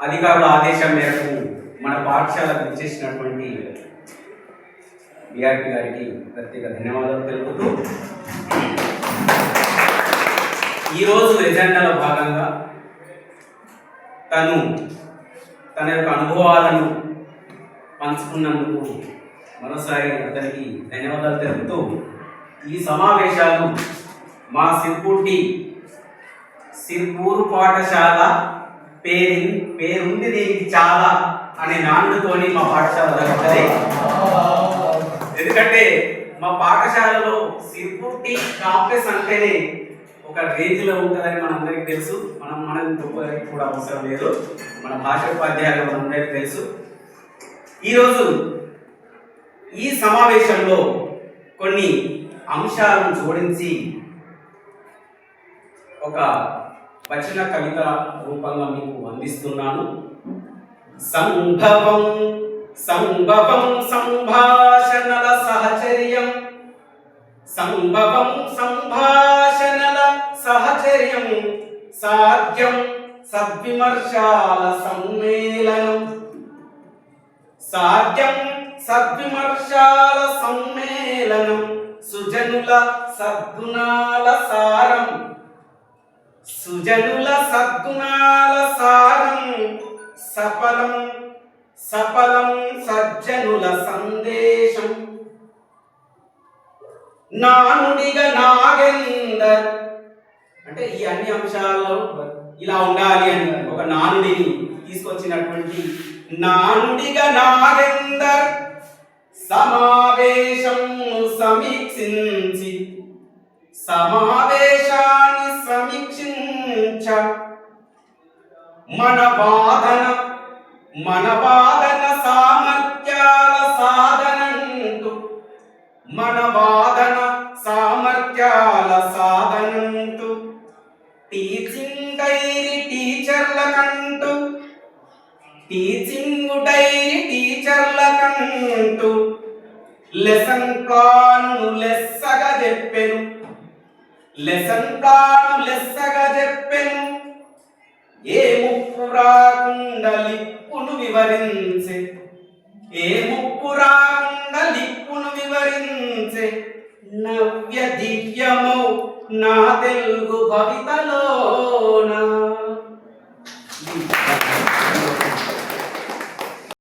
అధికారుల ఆదేశం మేరకు మన పాఠశాలకు ఇచ్చేసినటువంటి విఆర్పి గారికి ప్రత్యేక ధన్యవాదాలు తెలుపుతూ ఈరోజు ఎజెండాలో భాగంగా తను తన యొక్క అనుభవాలను పంచుకున్నందుకు మరోసారి అతనికి ధన్యవాదాలు తెలుపుతూ ఈ సమావేశాలు మా సిర్పూటి సిర్పూరు పాఠశాల పేరు పేరుంది దీనికి చాలా అనే నానుడితోని మా పాఠశాల జరుగుతుంది ఎందుకంటే మా పాఠశాలలో సిర్పూర్టి కాంప్లెక్స్ అంటేనే ఒక రేంజ్లో ఉంటుందని మనందరికీ తెలుసు. మనం మనం గొప్పకి కూడా అవసరం లేదు. మన భాషోపాధ్యాయులు మనందరికీ తెలుసు. ఈరోజు ఈ సమావేశంలో కొన్ని అంశాలను జోడించి ఒక వచన కవిత రూపంగా మీకు అందిస్తున్నాను. సంభవం సంభవం సంభాషణల సహచర్యం. సంభవం సంభాషణల సహచర్యం. సాధ్యం సద్విమర్శాల సమ్మేళనం. సాధ్యం సద్విమర్శాల సమ్మేళనం. సుజనుల సద్గుణాల సారం. సుజనుల సద్గుణాల సారం సఫలం సఫలం సజ్జనుల సందేశం. నానుడిగా నాగేందర్ అంటే ఈ అన్ని అంశాల్లో ఇలా ఉండాలి అని ఒక నానుడిని తీసుకొచ్చినటువంటి నానుడిగా నాగేందర్ సమావేశం సమీక్షించి సమావేశాన్ని మన వాదన మన వాదన సామర్థ్యాల సాధనంటు మన వాదన సామర్థ్యాల సాధనంటు టీచింగ్ డైరీ టీచర్ల కంటూ టీచింగ్ డైరీ టీచర్ల కంటూ లెసన్ ప్లాన్ లెస్సగా చెప్పెను లెసన్ ప్లాన్ లెస్సగా చెప్పెను లిప్పును వివరించే. నవ్య దివ్యము నా తెలుగు భవితలోనా.